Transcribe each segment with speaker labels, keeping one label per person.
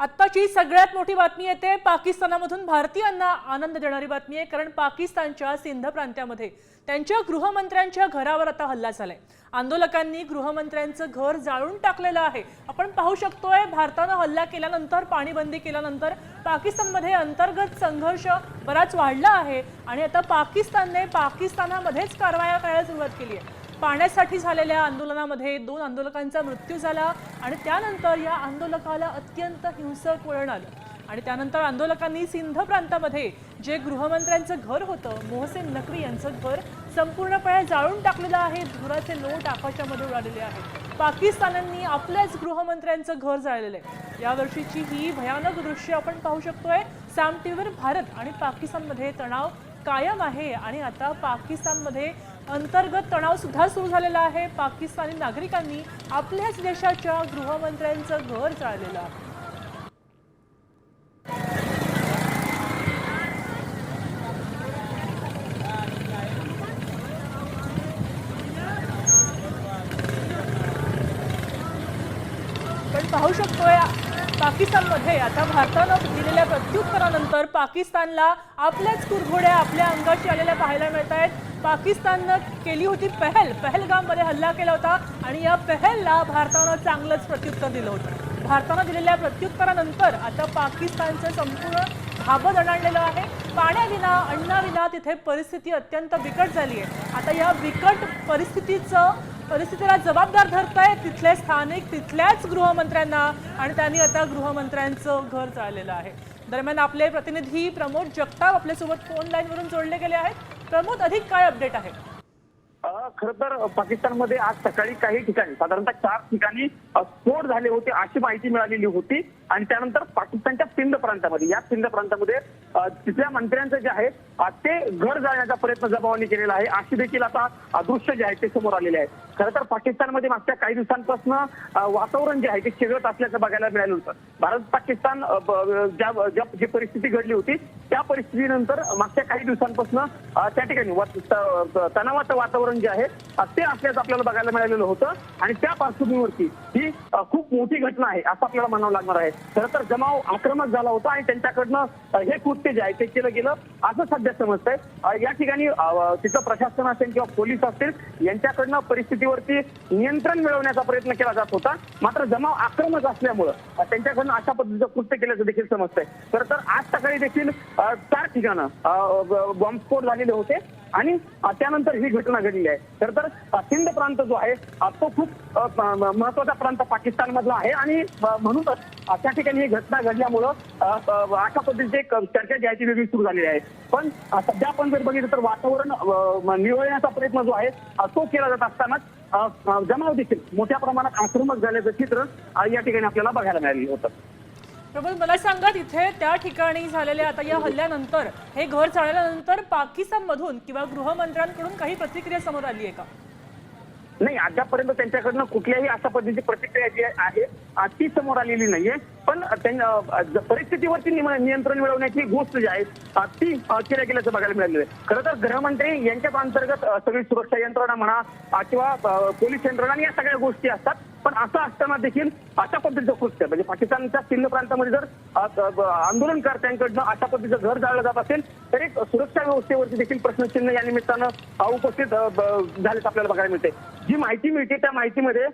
Speaker 1: आत्ताची सगळ्यात मोठी बातमी येते पाकिस्तानामधून भारतीयांना आनंद देणारी बातमी आहे कारण पाकिस्तानच्या सिंध प्रांतामध्ये त्यांच्या गृहमंत्र्यांच्या घरावर आता हल्ला झालाय. आंदोलकांनी गृहमंत्र्यांचं घर जाळून टाकलेलं आहे. आपण पाहू शकतोय भारतानं हल्ला केल्यानंतर पाणीबंदी केल्यानंतर पाकिस्तानमध्ये अंतर्गत संघर्ष बराच वाढला आहे आणि आता पाकिस्तानने पाकिस्तानामध्येच कारवाया करायला सुरुवात केली आहे. पाण्यासाठी झालेल्या आंदोलनामध्ये दोन आंदोलकांचा मृत्यू झाला आणि त्यानंतर या आंदोलकाला अत्यंत हिंसक वळण आलं. आणि त्यानंतर आंदोलकांनी सिंध प्रांतामध्ये जे गृहमंत्र्यांचं घर होतं मोहसेन नकवी यांचं घर संपूर्णपणे जाळून टाकलेलं आहे. धुराचे लोट आकाशामध्ये उडालेले आहेत. पाकिस्तानांनी आपल्याच गृहमंत्र्यांचं घर जाळलेलं आहे. यावर्षीची ही भयानक दृश्य आपण पाहू शकतोय. सॅम टीव्हीवर भारत आणि पाकिस्तानमध्ये तणाव कायम आहे आणि आता पाकिस्तानमध्ये अंतर्गत तणाव सुद्धा सुरू झालेला आहे. पाकिस्तानी नागरिकांनी आपल्याच देशाच्या गृहमंत्र्यांचं घर जाळलेलं आहे. पण पाहू शकतोय पाकिस्तानमध्ये आता भारतानं दिलेल्या प्रत्युत्तरानंतर पाकिस्तानला आपल्याच कुरघोड्या आपल्या अंगाशी आलेल्या पाहायला मिळत आहेत पाकिस्ताननं केली होती पहल. पहलगाममध्ये हल्ला केला होता आणि या पहलला भारतानं चांगलंच प्रत्युत्तर दिलं होतं. भारतानं दिलेल्या प्रत्युत्तरानंतर आता पाकिस्तानचं संपूर्ण धाबं दणाणलेलं आहे. पाण्याविना अन्नाविना तिथे परिस्थिती अत्यंत बिकट झाली आहे आता या बिकट परिस्थितीचं परिस्थितीला जबाबदार धरताय तिथले स्थानिक तिथल्याच गृहमंत्र्यांना आणि त्यांनी आता गृहमंत्र्यांचं घर चाललेलं आहे. दरम्यान आपले प्रतिनिधी प्रमोद जगताप आपल्यासोबत फोन लाईनवरून जोडले गेले आहेत. प्रमोद अधिक काय अपडेट आहे?
Speaker 2: खर तर पाकिस्तानमध्ये आज सकाळी काही ठिकाणी साधारणतः चार ठिकाणी स्फोट झाले होते अशी माहिती मिळालेली होती. आणि त्यानंतर पाकिस्तानच्या सिंध प्रांतामध्ये या सिंध प्रांतामध्ये तिथल्या मंत्र्यांचं जे आहे ते घर जाण्याचा प्रयत्न जबावांनी केलेला आहे. अशी देखील आता अदृश्य जे आहे ते समोर आलेले आहे. खरं तर पाकिस्तानमध्ये मागच्या काही दिवसांपासून वातावरण जे आहे ते चिघळत असल्याचं बघायला मिळालं होतं. भारत पाकिस्तान ज्या ज्या जी परिस्थिती घडली होती त्या परिस्थितीनंतर मागच्या काही दिवसांपासून त्या ठिकाणी तणावाचं वातावरण जे आहे आहे. ते असल्याचं आपल्याला बघायला मिळालेलं होतं. आणि त्या पार्श्वभूमीवरती ही खूप मोठी घटना आहे असं आपल्याला म्हणावं लागणार आहे. खरं तर जमाव आक्रमक झाला होता आणि त्यांच्याकडनं हे कृत्य जे आहे ते केलं गेलं असं सध्या समजतंय. या ठिकाणी तिथं प्रशासन असेल किंवा पोलीस असतील यांच्याकडनं परिस्थितीवरती नियंत्रण मिळवण्याचा प्रयत्न केला जात होता. मात्र जमाव आक्रमक असल्यामुळं त्यांच्याकडनं अशा पद्धतीचं कृत्य केल्याचं देखील समजतंय. खरं तर आज सकाळी देखील चार ठिकाणं बॉम्बस्फोट झालेले होते. आणि त्यानंतर ही घटना घडली आहे. खर तर सिंध प्रांत जो आहे तो खूप महत्त्वाचा प्रांत पाकिस्तानमधला आहे. आणि म्हणूनच अशा त्या ठिकाणी ही घटना घडल्यामुळं अशा पद्धतीची एक चर्चा जी आहे ती वेगळी सुरू झालेली आहे. पण सध्या आपण जर बघितलं तर वातावरण निवळण्याचा प्रयत्न जो आहे तो केला जात असतानाच जमाव देखील मोठ्या प्रमाणात आक्रमक झाल्याचं चित्र या ठिकाणी आपल्याला बघायला मिळालेलं होतं.
Speaker 1: प्रबोध मला सांगा तिथे त्या ठिकाणी झालेल्या आता या हल्ल्यानंतर हे घर चालल्यानंतर पाकिस्तानमधून किंवा गृहमंत्र्यांकडून काही प्रतिक्रिया समोर आली आहे का?
Speaker 2: नाही अद्यापर्यंत त्यांच्याकडनं कुठल्याही अशा पद्धतीची प्रतिक्रिया जी आहे ती समोर आलेली नाहीये. पण परिस्थितीवरती नियंत्रण मिळवण्याची गोष्ट जी आहे ती केल्या गेल्याचं बघायला मिळालेलं आहे. खरं तर गृहमंत्री यांच्याच अंतर्गत सगळी सुरक्षा यंत्रणा म्हणा किंवा पोलीस यंत्रणा या सगळ्या गोष्टी असतात. पण असं असताना देखील अशा पद्धतीचं कृत्य म्हणजे पाकिस्तानच्या सिंध प्रांतामध्ये जर आंदोलनकर्त्यांकडनं अशा पद्धतीचं घर जाळलं जात असेल तर एक सुरक्षा व्यवस्थेवरती देखील प्रश्नचिन्ह या निमित्तानं उपस्थित अ, झाल्याचं आपल्याला बघायला मिळते जी माहिती मिळते त्या माहितीमध्ये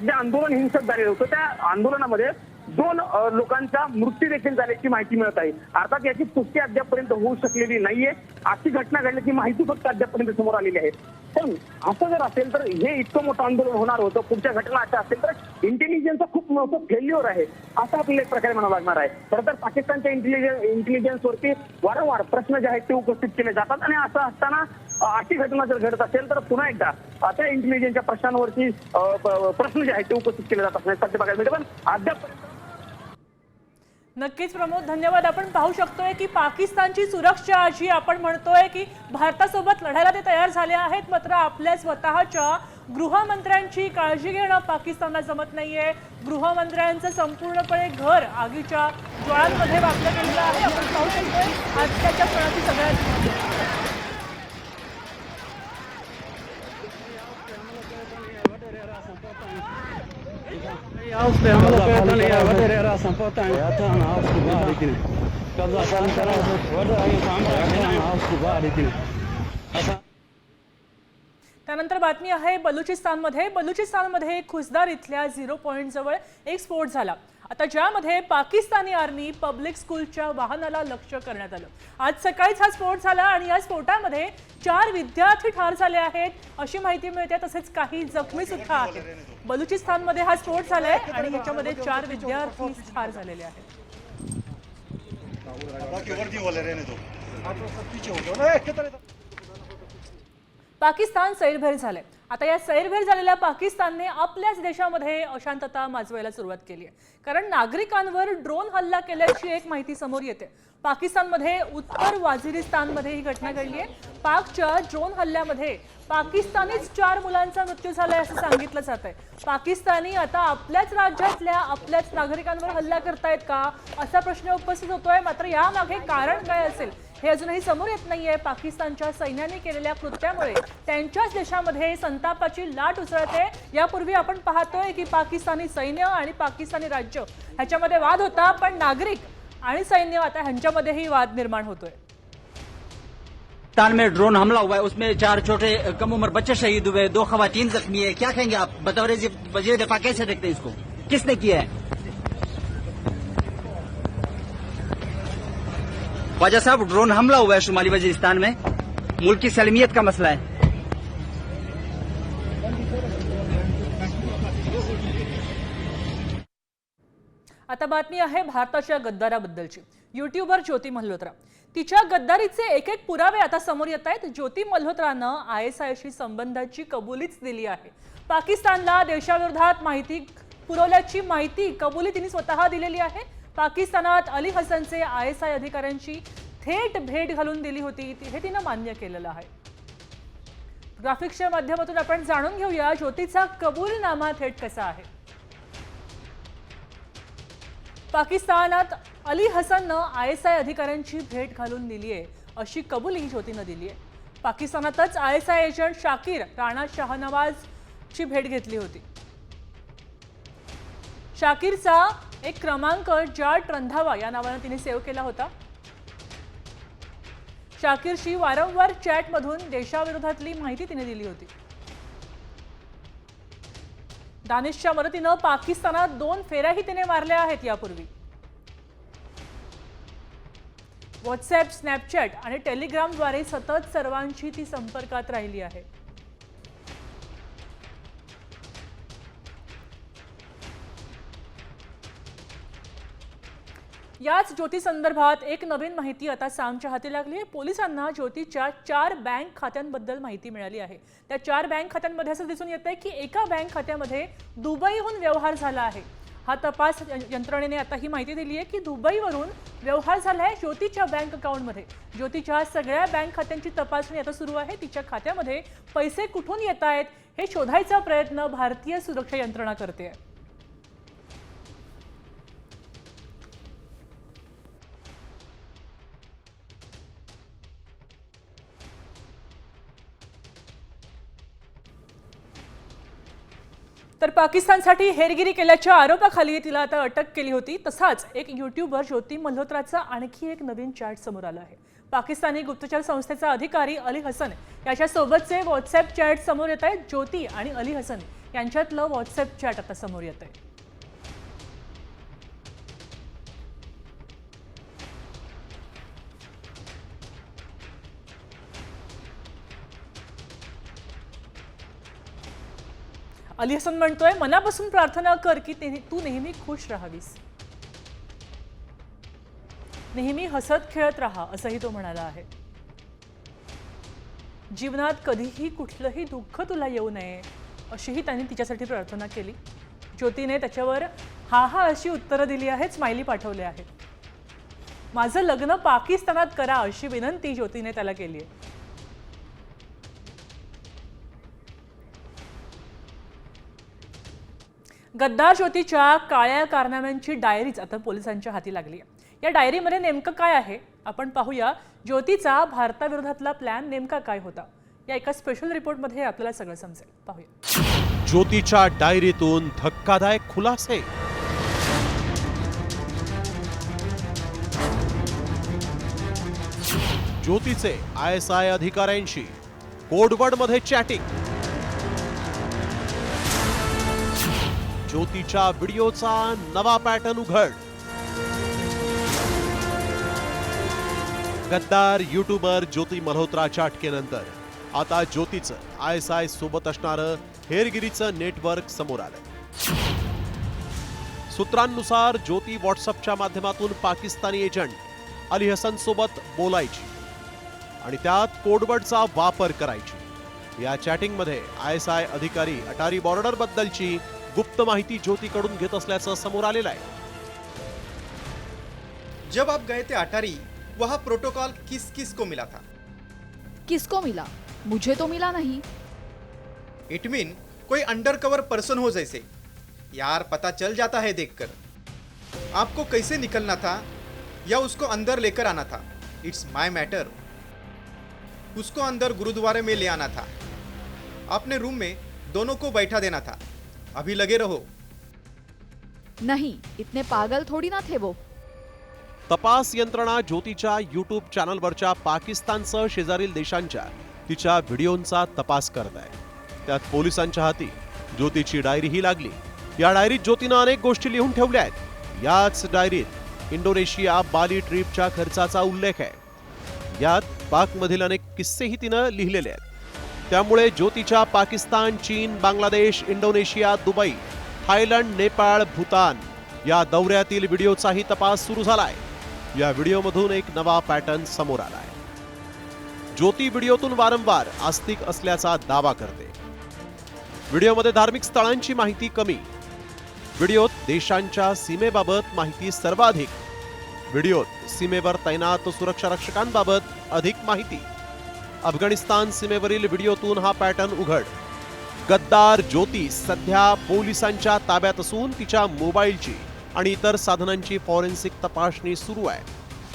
Speaker 2: जे आंदोलन हिंसक झालेलं होतं त्या आंदोलनामध्ये दोन लोकांचा मृत्यू देखील झाल्याची माहिती मिळत आहे. अर्थात याची पुष्टी अद्यापपर्यंत होऊ शकलेली नाहीये. अशी घटना घडल्याची माहिती फक्त अद्यापपर्यंत समोर आलेली आहे. पण असं जर असेल तर हे इतकं मोठं आंदोलन होणार होतं. पुढच्या घटना अशा असेल तर इंटेलिजन्सचं खूप मोठं फेल्युअर आहे. असं आपल्याला एक प्रकारे म्हणावं लागणार आहे. खरं तर पाकिस्तानच्या इंटेलिजन्स इंटेलिजन्सवरती वारंवार प्रश्न जे आहेत ते उपस्थित केले जातात. आणि असं असताना अशी घटना जर घडत असेल तर पुन्हा एकदा त्या इंटेलिजन्सच्या प्रश्नांवरती प्रश्न जे आहेत ते उपस्थित केले जात नाही म्हणजे सध्या बघायला मिळते. पण अद्याप
Speaker 1: नक्कीच प्रमोद धन्यवाद. आपण पाहू शकतोय की पाकिस्तानची सुरक्षा जी आपण म्हणतोय की भारतासोबत लढायला ते तयार झाले आहेत मात्र आपल्या स्वतःच्या गृहमंत्र्यांची काळजी घेणं पाकिस्तानला जमत नाहीये. गृहमंत्र्यांचं संपूर्णपणे घर आगीच्या ज्वाळांमध्ये वापरलं गेलेलं आहे. आपण पाहू शकतोय आजच्या क्षणाची सगळ्यात
Speaker 3: उसने हमको कहता नहीं है वडेरे रासन पता है आता ना उसको बाहर इतने कब्जा काम करा वडेरे काम करा ना उसको बाहर इतने आता
Speaker 1: त्यानंतर बातमी आहे बलुचिस्तानमध्ये. बलुचिस्तानमध्ये खुसदार इथल्या झिरो पॉईंट जवळ एक स्फोट झाला. आता ज्यामध्ये पाकिस्तानी आर्मी पब्लिक स्कूलच्या वाहनाला लक्ष्य करण्यात आलं. आज सकाळीच हा स्फोट झाला आणि या स्फोटामध्ये चार विद्यार्थी ठार झाले आहेत अशी माहिती मिळते. तसेच काही जखमी सुद्धा आहेत. बलुचिस्तानमध्ये हा स्फोट झालाय आणि ह्याच्यामध्ये चार विद्यार्थी ठार झालेले आहेत. पाकिस्तान सैरभैर झालंय. आता या सैरभैर झालेल्या पाकिस्तानने आपल्याच देशामध्ये अशांतता माजवायला सुरुवात केली आहे. कारण नागरिकांवर ड्रोन हल्ला केल्याची एक माहिती समोर येते. पाकिस्तानमध्ये उत्तर वाझिरिस्तानमध्ये ही घटना घडली आहे. पाकच्या ड्रोन हल्ल्यामध्ये पाकिस्तानीच चार मुलांचा मृत्यू झालाय असं सांगितलं जात आहे पाकिस्तानी आता आपल्याच राज्यातल्या आपल्याच नागरिकांवर हल्ला करतायत का? असा प्रश्न उपस्थित होतोय. मात्र यामागे कारण काय असेल? हे अजूनही समोर येत नाहीये. पाकिस्तानच्या सैन्याने केलेल्या कृत्यामुळे त्यांच्याच देशामध्ये संतापाची लाट उसळते. यापूर्वी आपण पाहतोय की पाकिस्तानी सैन्य आणि पाकिस्तानी राज्य ह्याच्यामध्ये वाद होता पण नागरिक आणि सैन्य आता ह्यांच्यामध्येही वाद निर्माण होतोय.
Speaker 4: पाकिस्तान में ड्रोन हमला हुआ है उसमें चार छोटे कम उम्र बच्चे शहीद हुए दो खवातीन जख्मी है। क्या कहेंगे आप? बतौर वजीर दफा कैसे देखते हैं इसको? किसने किया है? ख्वाजा साहब ड्रोन हमला हुआ है शुमाली वजीरिस्तान में। मुल्क की सलमियत का मसला है।
Speaker 1: आता बातमी आहे भारताच्या गद्दाराबद्दलची. युट्यूबर ज्योती मल्होत्रा. तिच्या गद्दारीचे एक एक पुरावे आता समोर येत आहेत. ज्योती मल्होत्रानं आय एस आयशी संबंधाची कबुलीच दिली आहे. पाकिस्तानला देशाविरोधात माहिती पुरवल्याची माहिती कबुली तिने स्वतः दिलेली आहे. पाकिस्तानात अली हसनचे आय एस आय अधिकाऱ्यांची थेट भेट घालून दिली होती. हे तिनं मान्य केलेलं आहे. ग्राफिक्सच्या माध्यमातून आपण जाणून घेऊया ज्योतीचा कबूलनामा थेट कसा आहे. पाकिस्तानात अली हसननं आय एस आय अधिकाऱ्यांची भेट घालून दिली आहे अशी कबुली ज्योतीनं दिली आहे. पाकिस्तानातच I S I agent Shakir Rana शाहनवाजची भेट घेतली होती. शाकीरचा एक क्रमांक जाट रंधावा या नावानं तिने सेव्ह केला होता. शाकीरशी वारंवार चॅटमधून देशाविरोधातली माहिती तिने दिली होती. दानिशच्या मदतीनं पाकिस्तानात दोन फेऱ्याही तिने मारल्या आहेत यापूर्वी. व्हॉट्सॲप स्नॅपचॅट आणि टेलिग्रामद्वारे सतत सर्वांशी ती संपर्कात राहिली आहे. याच ज्योती संदर्भात एक नवीन माहिती आता सामच्या हाती लागली आहे. पोलिसांना ज्योतीच्या चार बँक खात्यांबद्दल माहिती मिळाली आहे. त्या चार बँक खात्यांमध्ये असं दिसून येत आहे की एका बँक खात्यामध्ये दुबईहून व्यवहार झाला आहे. हा तपास यंत्रणेने आता ही माहिती दिली आहे की दुबईवरून व्यवहार झाला आहे ज्योतीच्या बँक अकाउंटमध्ये. ज्योतीच्या सगळ्या बँक खात्यांची तपासणी आता सुरू आहे. तिच्या खात्यामध्ये पैसे कुठून येत आहेत हे शोधायचा प्रयत्न भारतीय सुरक्षा यंत्रणा करते आहे. तर पाकिस्तानसाठी हेरगिरी केल्याच्या आरोपाखाली तिला आता अटक केली होती. तसाच एक युट्यूबर ज्योती मल्होत्राचा आणखी एक नवीन चॅट समोर आला आहे. पाकिस्तानी गुप्तचर संस्थेचा अधिकारी अली हसन याच्यासोबतचे व्हॉट्सअप चॅट समोर येत आहेत ज्योती आणि अली हसन यांच्यातलं व्हॉट्सअप चॅट आता समोर येत आहे. अली हसन म्हणतोय मनापासून प्रार्थना कर की ते- तू नेहमी खुश राहावीस. नेहमी हसत खेळत राहा असंही तो म्हणाला आहे. जीवनात कधीही कुठलंही दुःख तुला येऊ नये अशीही त्यांनी तिच्यासाठी प्रार्थना केली. ज्योतीने त्याच्यावर हा हा अशी उत्तरं दिली आहेत स्माइली पाठवले आहेत. माझं लग्न पाकिस्तानात करा अशी विनंती ज्योतीने त्याला केली आहे. गद्दार ज्योतीच्या काळ्या कारनाम्यांची डायरीच आता पोलिसांच्या हाती लागली आहे. या डायरीमध्ये नेमकं काय आहे? आपण पाहूया. ज्योतीचा भारताविरोधातला प्लॅन नेमका काय होता? या एका स्पेशल रिपोर्टमध्ये आपल्याला सगळं समजेल. पाहूया.
Speaker 5: ज्योतीच्या डायरीतून धक्कादायक खुलासे. ज्योतीचे आय एस आय अधिकाऱ्यांशी कोडवर्डमध्ये चॅटिंग ज्योतीच्या व्हिडिओचा नवा पॅटर्न उघड. गद्दार युट्यूबर ज्योती मल्होत्राच्या अटकेनंतर. आता ज्योतीचं आय एस आय सोबत असणारं हेरगिरीचं नेटवर्क समोर आलंय. सूत्रांनुसार ज्योती व्हॉट्सअपच्या माध्यमातून पाकिस्तानी एजंट अली हसन सोबत बोलायची आणि त्यात कोडवर्डचा वापर करायची. या चॅटिंगमध्ये आय एस आय अधिकारी अटारी बॉर्डर बद्दलची गुप्त माहिती ज्योतीकडून घेत असल्याचं समोर आलेलं आहे.
Speaker 6: जब आप गए थे अटारी वहाँ प्रोटोकॉल किस किस को मिला था?
Speaker 7: किसको मिला? मुझे तो मिला नहीं।
Speaker 6: इट मीन कोई अंडरकवर पर्सन हो जैसे। यार पता चल जाता है देखकर। आपको कैसे निकलना था? या उसको अंदर लेकर आना था? इट्स माय मैटर उसको अंदर गुरुद्वारे में ले आना था। अपने रूम में दोनों को बैठा देना था। अभी लगे रहो।
Speaker 7: नहीं इतने पागल थोड़ी ना थे वो।
Speaker 5: तपास यंत्रणा ज्योतीच्या युट्यूब चॅनलवरच्या पाकिस्तानसह शेजारील देशांच्या तिच्या व्हिडिओंचा तपास करत आहे. त्यात पोलिसांच्या हाती ज्योतीची डायरीही लागली. या डायरीत ज्योतीनं अनेक गोष्टी लिहून ठेवल्या आहेत. याच डायरीत इंडोनेशिया बाली ट्रिपच्या खर्चाचा उल्लेख आहे. यात पाकमधील अनेक किस्सेही तिनं लिहिलेले आहेत. त्यामुळे ज्योतीच्या Pakistan China Bangladesh Indonesia Dubai Thailand Nepal Bhutan या दौऱ्यातील व्हिडिओचाही तपास सुरू झालाय. या व्हिडिओमधून एक नवा पॅटर्न समोर आलाय. ज्योती व्हिडिओतून वारंवार आस्तिक असल्याचा दावा करते. व्हिडिओमध्ये धार्मिक स्थळांची माहिती कमी. व्हिडिओत देशांच्या सीमेबाबत माहिती सर्वाधिक. व्हिडिओत सीमेवर तैनात सुरक्षा रक्षकांबाबत अधिक माहिती. अफगाणिस्तान सीमेवरील व्हिडिओतून हा पॅटर्न उघड. गद्दार ज्योती सध्या पोलिसांच्या ताब्यात असून तिच्या मोबाईलची आणि इतर साधनांची फॉरेन्सिक तपासणी सुरू आहे.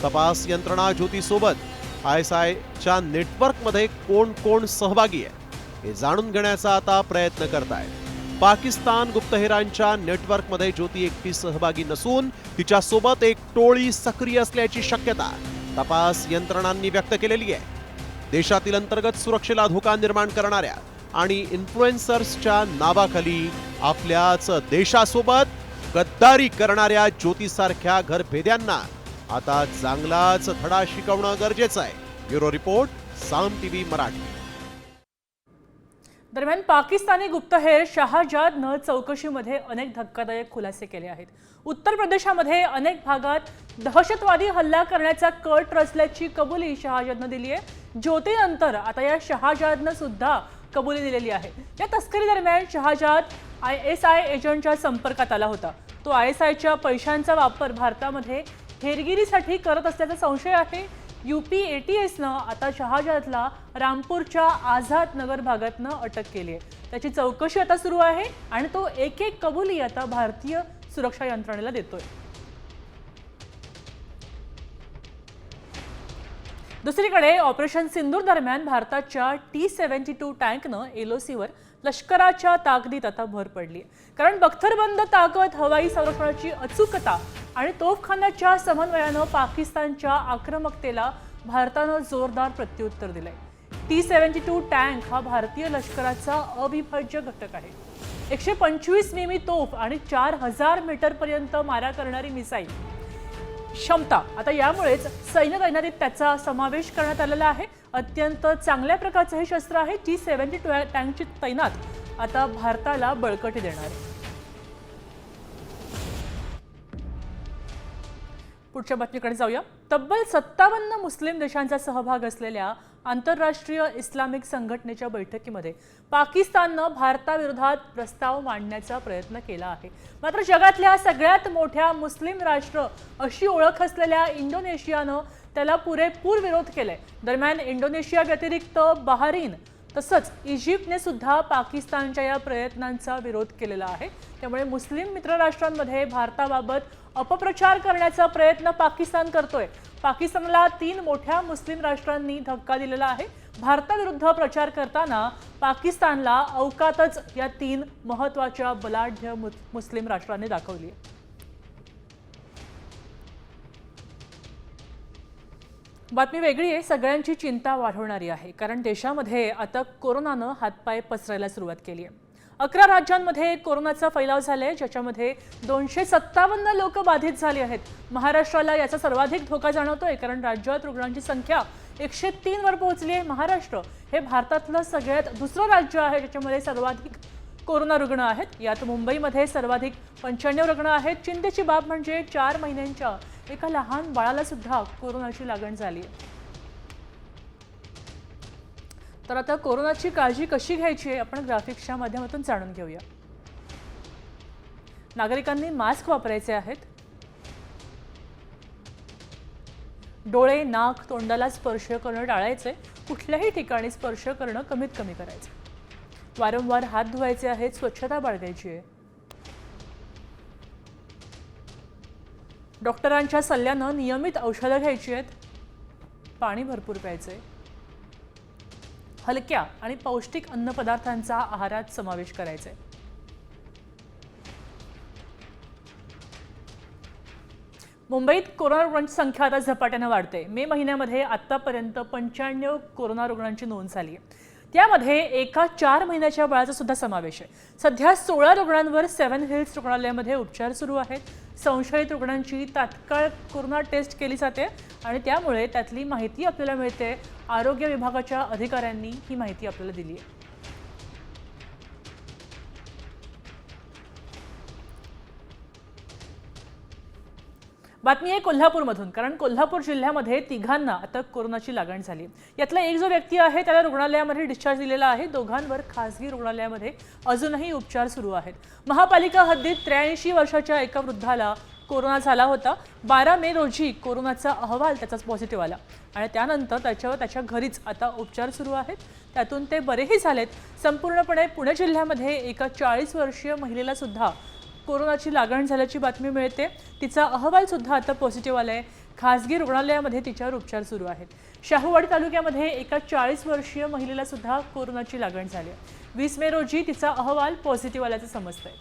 Speaker 5: तपास यंत्रणा ज्योतीसोबत आय एस आयच्या नेटवर्कमध्ये कोण कोण सहभागी आहे हे जाणून घेण्याचा आता प्रयत्न करत आहे पाकिस्तान गुप्तहेरांच्या नेटवर्कमध्ये ज्योती एकटी सहभागी नसून तिच्यासोबत एक टोळी सक्रिय असल्याची शक्यता तपास यंत्रणांनी व्यक्त केलेली आहे. देशातील अंतर्गत सुरक्षेला धोका निर्माण करणाऱ्या आणि इन्फ्लुएन्सर्सच्या नावाखाली आपल्याच देशासोबत गद्दारी करणाऱ्या ज्योतीसारख्या घरभेद्यांना आता चांगलाच धडा शिकवणं गरजेचं आहे. Bureau report Saam TV Marathi.
Speaker 1: दरम्यान पाकिस्तानी गुप्तहेर शहाजादनं चौकशीमध्ये अनेक धक्कादायक खुलासे केले आहेत. उत्तर प्रदेशामध्ये अनेक भागात दहशतवादी हल्ला करण्याचा कट रचल्याची कबुली शहाजादनं दिली आहे. ज्योतीनंतर आता या शहाजादनं सुद्धा कबुली दिलेली आहे. या तस्करी दरम्यान शहाजाद आय एस आय एजंटच्या संपर्कात आला होता. तो आय एस आयच्या पैशांचा वापर भारतामध्ये हेरगिरीसाठी करत असल्याचा संशय आहे. यूपी ए टी एसनं आता शहाजादला रामपूरच्या आझाद नगर भागातनं अटक केली आहे. त्याची चौकशी आता सुरू आहे आणि तो एक एक कबुली आता भारतीय सुरक्षा यंत्रणेला देतोय. दुसरीकडे ऑपरेशन सिंदूर दरम्यान भारताच्या टी सेव्हन्टी टू टँकनं एलओसीवर लष्कराच्या ताकदीत आता भर पडली. आहे कारण बख्तरबंद ताकद हवाई संरक्षणाची अचूकता आणि तोफखान्याच्या समन्वयानं पाकिस्तानच्या आक्रमकतेला भारतानं जोरदार प्रत्युत्तर दिलंय. टी सेव्हन्टी टू टँक हा भारतीय लष्कराचा अविभाज्य घटक आहे. एकशे पंचवीस मिमी तोफ आणि चार हजार मीटरपर्यंत मारा करणारी मिसाईल क्षमता. आता यामुळेच सैन्य तैनातीत त्याचा समावेश करण्यात आलेला आहे. अत्यंत चांगल्या प्रकारचं हे शस्त्र आहे जी सेव्हन्टी टू टँकची तैनात. आता भारताला बळकटी देणार. आहे पुढच्या बातमीकडे जाऊया. तब्बल सत्तावन्न मुस्लिम देशांचा सहभाग असलेल्या आंतरराष्ट्रीय इस्लामिक संघटनेच्या बैठकीमध्ये पाकिस्ताननं भारताविरोधात प्रस्ताव मांडण्याचा प्रयत्न केला आहे. मात्र जगातल्या सगळ्यात मोठ्या मुस्लिम राष्ट्र अशी ओळख असलेल्या इंडोनेशियानं त्याला पुरेपूर विरोध केलाय. दरम्यान इंडोनेशिया व्यतिरिक्त बहारीन तसंच इजिप्तने सुद्धा पाकिस्तानच्या या प्रयत्नांचा विरोध केलेला आहे. त्यामुळे मुस्लिम मित्रराष्ट्रांमध्ये भारताबाबत अपप्रचार करण्याचा प्रयत्न पाकिस्तान करतोय. पाकिस्तानला तीन मोठ्या मुस्लिम राष्ट्रांनी धक्का दिलेला आहे. भारताविरुद्ध प्रचार करताना पाकिस्तानला अवकातच या तीन महत्त्वाच्या बलाढ्य मु- मुस्लिम राष्ट्रांनी दाखवली आहे. बातमी वेगळी आहे. सगळ्यांची चिंता वाढवणारी आहे. कारण देशामध्ये आता कोरोनानं हातपाय पसरायला सुरुवात केली आहे. अकरा राज्यांमध्ये कोरोनाचा फैलाव झालाय ज्याच्यामध्ये दोनशे सत्तावन्न लोक बाधित झाली आहेत. महाराष्ट्राला याचा सर्वाधिक धोका जाणवतोय कारण राज्यात रुग्णांची संख्या एकशे तीन वर पोहोचली आहे. महाराष्ट्र हे भारतातलं सगळ्यात दुसरं राज्य आहे ज्याच्यामध्ये सर्वाधिक कोरोना रुग्ण आहेत. यात मुंबईमध्ये सर्वाधिक पंच्याण्णव रुग्ण आहेत. चिंतेची बाब म्हणजे चार महिन्यांच्या एका लहान बाळाला सुद्धा कोरोनाची लागण झाली आहे. तर आता कोरोनाची काळजी कशी घ्यायची आहे आपण ग्राफिक्सच्या माध्यमातून जाणून घेऊया. नागरिकांनी मास्क वापरायचे आहेत. डोळे नाक तोंडाला स्पर्श करणं टाळायचे कुठल्याही ठिकाणी स्पर्श करणं कमीत कमी करायचं. वारंवार हात धुवायचे आहेत स्वच्छता बाळगायची आहे. डॉक्टरांच्या सल्ल्यानं नियमित औषधं घ्यायची आहेत. पाणी भरपूर प्यायचे हलक्या आणि पौष्टिक अन्नपदार्थांचा आहारात समावेश करायचा आहे मुंबईत कोरोना रुग्णांची संख्या आता झपाट्यानं वाढते मे महिन्यामध्ये आतापर्यंत पंच्याण्णव कोरोना रुग्णांची नोंद झाली आहे त्यामध्ये एका चार महिन्याच्या बाळाचा सुद्धा समावेश आहे. सध्या सोळा रुग्णांवर सेव्हन हिल्स रुग्णालयामध्ये उपचार सुरू आहेत. संशयित रुग्णांची तात्काळ कोरोना टेस्ट केली जाते आणि त्यामुळे त्यातली माहिती आपल्याला मिळते. आरोग्य विभागाच्या अधिकाऱ्यांनी ही माहिती आपल्याला दिली आहे. बातमी आहे कोल्हापूरमधून. कारण कोल्हापूर जिल्ह्यामध्ये तिघांना आता कोरोनाची लागण झाली. यातला एक जो व्यक्ती आहे त्याला रुग्णालयामध्ये डिस्चार्ज दिलेला आहे. दोघांवर खासगी रुग्णालयामध्ये अजूनही उपचार सुरू आहेत. महापालिका हद्दीत त्र्याऐंशी वर्षाच्या एका वृद्धाला कोरोना झाला होता. बारा मे रोजी कोरोनाचा अहवाल त्याचाच पॉझिटिव्ह आला. आणि त्यानंतर त्याच्यावर त्याच्या घरीच आता उपचार सुरू आहेत. त्यातून ते बरेही झालेत. संपूर्णपणे पुणे जिल्ह्यामध्ये एका चाळीस वर्षीय महिलेला सुद्धा कोरोनाची लागण झाल्याची बातमी मिळते. तिचा अहवालसुद्धा आता पॉझिटिव्ह आला आहे खासगी रुग्णालयामध्ये तिच्यावर उपचार सुरू आहेत. शाहूवाड तालुक्यामध्ये एका चाळीस वर्षीय महिलेला सुद्धा कोरोनाची लागण झाली वीस मे रोजी तिचा अहवाल पॉझिटिव्ह आल्याचं समजतंय.